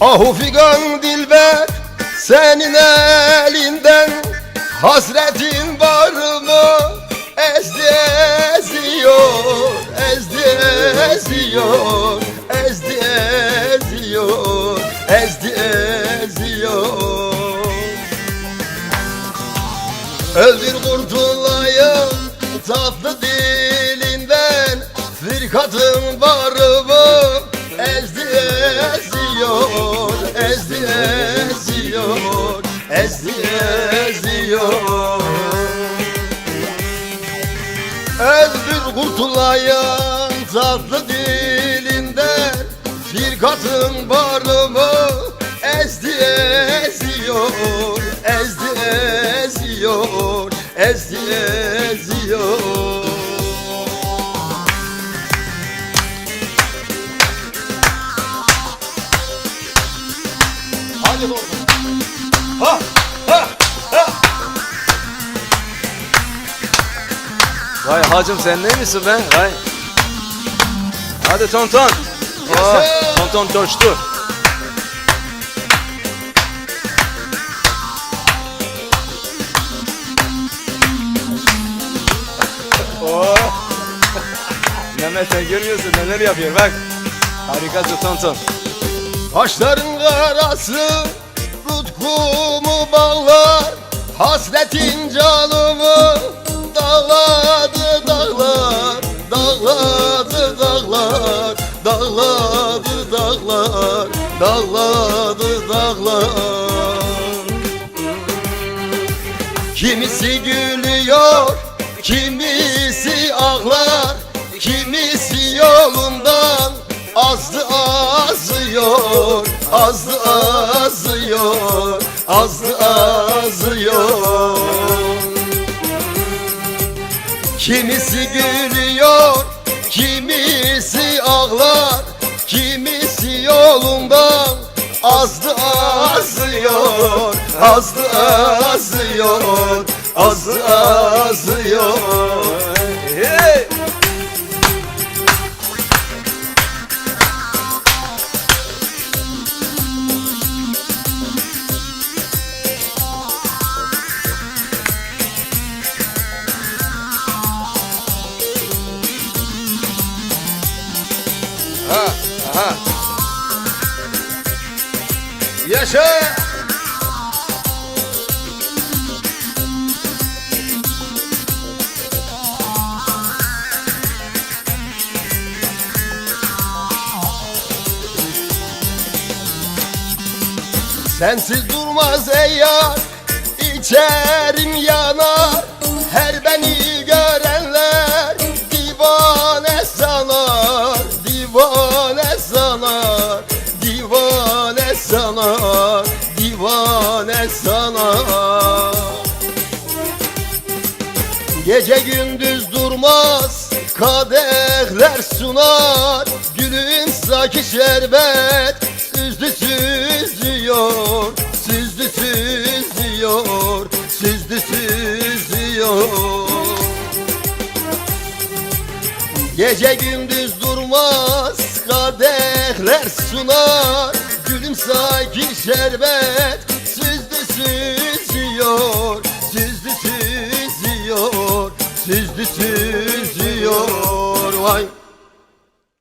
Ahu figan dilber senin elinden Hasretin var mı? Ezdi eziyor, ezdi eziyor, ezdi eziyor, ezdi eziyor. Öldür kurtulayım tatlı dilinden Bir kadın var kurtulayım tatlı dilinden Bir kadın var mı? Ezdi eziyor, ezdi eziyor, ezdi eziyor Hadi oğlum. Vay hacım sen ne misin be? Vay. Hadi ton ton. Oh, Yaşa! ton ton coştu. Oh. Mehmet sen görüyorsun neler yapıyor bak. Harikasın ton ton. Kaşların karası tutkumu bağlar Hasretin canımı Dağladı dağlar Kimisi gülüyor, kimisi ağlar, kimisi yolundan azdı azıyor, azdı azıyor, azdı azıyor. Kimisi gülüyor, kimisi azdı azıyor, azdı azıyor, azdı azıyor. Hey! Ha, ha. Yaşa! Sensiz durmaz ey yar içerim Gece gündüz durmaz kadehler sunar. Gülün saki şerbet süzdü süzüyor Süzdü süzüyor Süzdü süzüyor. Gece gündüz durmaz kadehler sunar. Gülüm sanki şerbet süzdü süzüyor